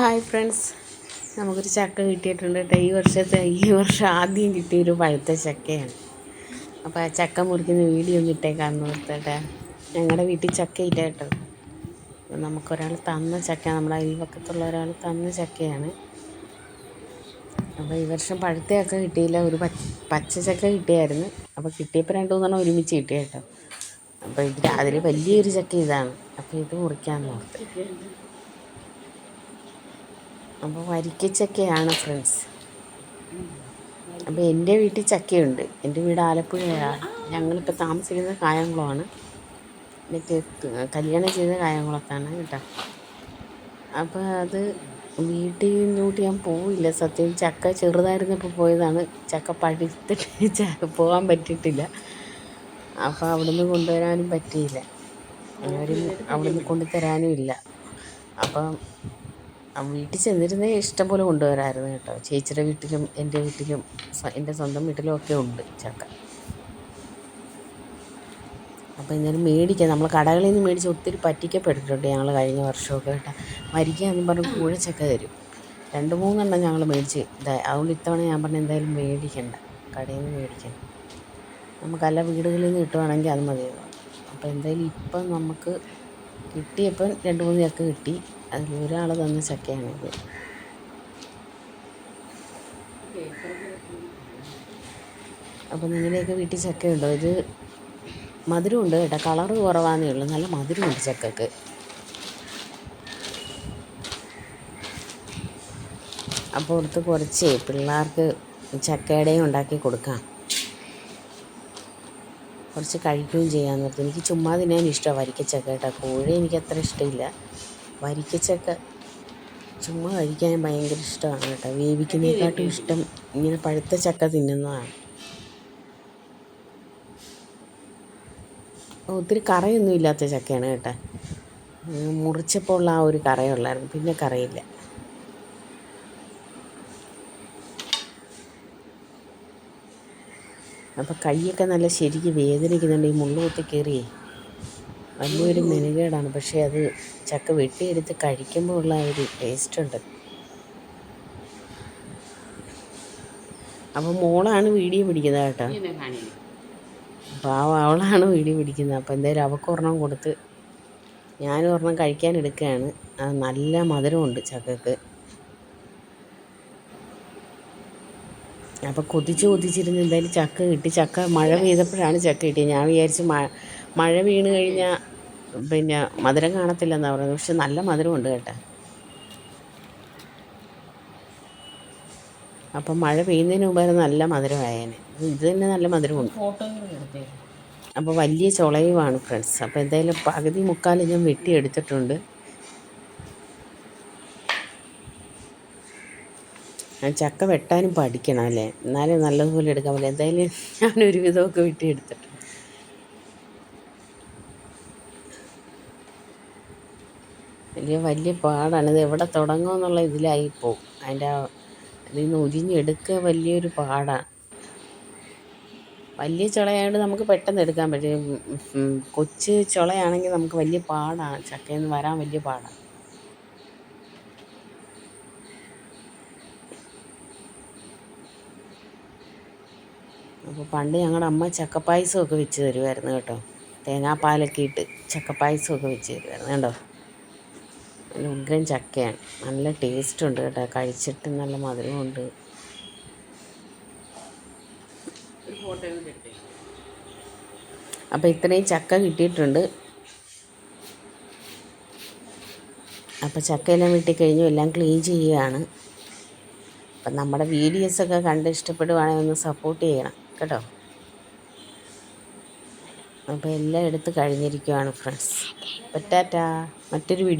Hi friends നമുക്കൊരു ചക്ക കിട്ടിയിട്ടുണ്ട് കേട്ടോ. ഈ വർഷത്തെ ഈ വർഷം ആദ്യം കിട്ടിയൊരു പഴുത്ത ചക്കയാണ്. അപ്പോൾ ആ ചക്ക മുറിക്കുന്ന വീഡിയോ ഒന്ന് ഇട്ടേക്കാന്ന് ഓർത്തേട്ടെ ഞങ്ങളുടെ വീട്ടിൽ ചക്കയില്ല കേട്ടോ. നമുക്കൊരാൾ തന്ന ചക്ക നമ്മുടെ അയൽവക്കത്തുള്ള ഒരാൾ തന്ന ചക്കയാണ്. അപ്പോൾ ഈ വർഷം പഴുത്ത ചക്ക കിട്ടിയില്ല ഒരു പച്ച ചക്ക കിട്ടിയായിരുന്നു. അപ്പോൾ കിട്ടിയപ്പോൾ രണ്ട് മൂന്നെണ്ണം ഒരുമിച്ച് കിട്ടി കേട്ടോ. അപ്പോൾ ഇതിൽ അതിൽ വലിയൊരു ചക്ക ഇതാണ്. അപ്പോൾ ഇത് മുറിക്കാമെന്ന് ഓർത്ത്. അപ്പോൾ വരിക്കച്ചക്കയാണ് ഫ്രണ്ട്സ് അപ്പോൾ എന്റെ വീട്ടിൽ ചക്കയുണ്ട്. എന്റെ വീട് ആലപ്പുഴയാണ് ഞങ്ങളിപ്പോൾ താമസിക്കുന്നത് കായംകുളമാണ്. എനിക്ക് കല്യാണം ചെയ്ത കായംകുളത്താണ് കേട്ടോ. അപ്പോൾ അത് വീട്ടിൽ നിന്നോട്ട് ഞാൻ പോവില്ല. സത്യം ചക്ക ചെറുതായിരുന്നപ്പോൾ പോയതാണ്. ചക്ക പഴുത്തിട്ട് പോകാൻ പറ്റിയിട്ടില്ല. അപ്പോൾ അവിടുന്ന് കൊണ്ടുവരാനും പറ്റിയില്ല. ആരും അവിടുന്ന് കൊണ്ടുതരാനും ഇല്ല. അപ്പം വീട്ടിൽ ചെന്നിരുന്നേ ഇഷ്ടം പോലെ കൊണ്ടുവരാമായിരുന്നു കേട്ടോ. ചേച്ചിയുടെ വീട്ടിലും എന്റെ വീട്ടിലും എന്റെ സ്വന്തം വീട്ടിലും ഒക്കെ ഉണ്ട് ചക്ക. അപ്പോൾ ഇന്നലെ മേടിക്കുക നമ്മൾ കടകളിൽ നിന്ന് മേടിച്ച് ഒത്തിരി പറ്റിക്കപ്പെട്ടിട്ടുണ്ട് ഞങ്ങൾ കഴിഞ്ഞ വർഷമൊക്കെ കേട്ടോ. എന്ന് പറഞ്ഞ് ചക്ക തരും. രണ്ട് മൂന്നെണ്ണം ഞങ്ങൾ മേടിച്ച്. ഇതായി അതുകൊണ്ട് ഇത്തവണ ഞാൻ പറഞ്ഞ എന്തായാലും മേടിക്കണ്ട. കടയിൽ നിന്ന് മേടിക്കണം നമുക്കല്ല വീടുകളിൽ നിന്ന് കിട്ടുവാണെങ്കിൽ അത് മതി അപ്പോൾ എന്തായാലും ഇപ്പം നമുക്ക് കിട്ടിയപ്പം രണ്ട് മൂന്ന് ചക്ക കിട്ടി. അതിൽ ഒരാൾ തന്ന ചക്കയാണിത് അപ്പം നിങ്ങളുടെയൊക്കെ വീട്ടിൽ ചക്കയുണ്ടോ? ഇത് മധുരമുണ്ട് കേട്ടോ. കളറ് കുറവാന്നേ ഉള്ളൂ. നല്ല മധുരമുണ്ട് ചക്കക്ക്. അപ്പോൾ അടുത്ത് കുറച്ച് പിള്ളേർക്ക് ചക്കയുടെയും ഉണ്ടാക്കി കൊടുക്കാം. കുറച്ച് കഴിക്കുകയും ചെയ്യാൻ നിർത്തി. എനിക്ക് ചുമ്മാ തിന്നാൻ ഇഷ്ടമാണ് വരിക്കച്ചക്ക കേട്ടോ. കോഴി എനിക്ക് അത്ര ഇഷ്ടമില്ല. വരിക്കച്ചക്ക ചുമ്മാ കഴിക്കാൻ ഭയങ്കര ഇഷ്ടമാണ് കേട്ടോ. വേവിക്കുന്നതിനെക്കാട്ടും ഇഷ്ടം ഇങ്ങനെ പഴുത്ത ചക്ക തിന്നുന്നതാണ്. ഒത്തിരി കറയൊന്നും ഇല്ലാത്ത ചക്കയാണ് കേട്ടോ. മുറിച്ചപ്പോൾ ഉള്ള ആ ഒരു കറയുള്ളായിരുന്നു പിന്നെ കറയില്ല. അപ്പോൾ കൈയൊക്കെ നല്ല ശരിക്ക് വേദനിക്കുന്നുണ്ട്. ഈ മുള്ളു കുത്തി കയറിയേ. വലിയൊരു മെനുകേടാണ്. പക്ഷേ അത് ചക്ക വെട്ടിയെടുത്ത് കഴിക്കുമ്പോൾ ഉള്ള ഒരു ടേസ്റ്റ് ഉണ്ട്. അപ്പോൾ മോളാണ് വീഡിയോ പിടിക്കുന്നത് കേട്ടോ. പാവം അവളാണ് വീഡിയോ പിടിക്കുന്നത്. അപ്പോൾ എന്തായാലും അവൾക്ക് ഒരെണ്ണം കൊടുത്ത് ഞാനും ഒരെണ്ണം കഴിക്കാൻ എടുക്കുകയാണ്. അത് നല്ല മധുരമുണ്ട് ചക്കക്ക്. അപ്പോൾ കൊതിച്ച് കൊതിച്ചിരുന്ന് എന്തായാലും ചക്ക കിട്ടി. ചക്ക മഴ പെയ്തപ്പോഴാണ് ചക്ക കിട്ടിയത്. ഞാൻ വിചാരിച്ച് മഴ മഴ വീണ് കഴിഞ്ഞാൽ പിന്നെ മധുരം കാണത്തില്ലെന്നാണ് പറയുന്നത് പക്ഷെ നല്ല മധുരമുണ്ട് കേട്ടോ. അപ്പം മഴ പെയ്യുന്നതിന് മുമ്പ് നല്ല മധുരമായേനെ. ഇത് തന്നെ നല്ല മധുരമുണ്ട്. അപ്പോൾ വലിയ ചുളയുമാണ് ഫ്രണ്ട്സ്. അപ്പോൾ എന്തായാലും പകുതി മുക്കാൽ ഞാൻ വെട്ടിയെടുത്തിട്ടുണ്ട്. ചക്ക വെട്ടാനും പഠിക്കണം അല്ലേ? എന്നാലേ നല്ലതുപോലെ എടുക്കാൻ പറ്റില്ല എന്തായാലും ഞാനൊരു വിധമൊക്കെ വെട്ടിയെടുത്തിട്ടുണ്ട് വലിയ വലിയ പാടാണ്. ഇത് എവിടെ തുടങ്ങുമെന്നുള്ള ഇതിലായിപ്പോവും. അതിന്റെ ഇതിൽ നിന്ന് ഉരിഞ്ഞെടുക്കുക വലിയൊരു പാടാണ് വലിയ ചുളയായതുകൊണ്ട് നമുക്ക് പെട്ടെന്ന് എടുക്കാൻ പറ്റും. കൊച്ചു ചുളയാണെങ്കിൽ നമുക്ക് വലിയ പാടാണ് ചക്കയിൽ നിന്ന് വരാൻ വലിയ പാടാണ് അപ്പോൾ പണ്ട് ഞങ്ങളുടെ അമ്മ ചക്കപ്പായസമൊക്കെ വെച്ച് തരുമായിരുന്നു കേട്ടോ. തേങ്ങാപ്പാലൊക്കെ ഇട്ട് ചക്കപ്പായസമൊക്കെ വെച്ച് തരുമായിരുന്നു കേട്ടോ നല്ല ഉഗ്രൻ ചക്കയാണ്. നല്ല ടേസ്റ്റ് ഉണ്ട് കേട്ടോ. കഴിച്ചിട്ട് നല്ല മധുരമുണ്ട്. അപ്പോൾ ഇത്രയും ചക്ക കിട്ടിയിട്ടുണ്ട്. അപ്പോൾ ചക്കയെല്ലാം വെട്ടിക്കഴിഞ്ഞു എല്ലാം ക്ലീൻ ചെയ്യുകയാണ്. അപ്പം നമ്മുടെ വീഡിയോസൊക്കെ കണ്ട് ഇഷ്ടപ്പെടുവാണെങ്കിൽ ഒന്ന് സപ്പോർട്ട് ചെയ്യണം. കേട്ടോ. അപ്പോൾ എല്ലാം എടുത്ത് കഴിഞ്ഞിരിക്കുകയാണ് ഫ്രണ്ട്സ് പറ്റാറ്റാ മറ്റൊരു വീഡിയോ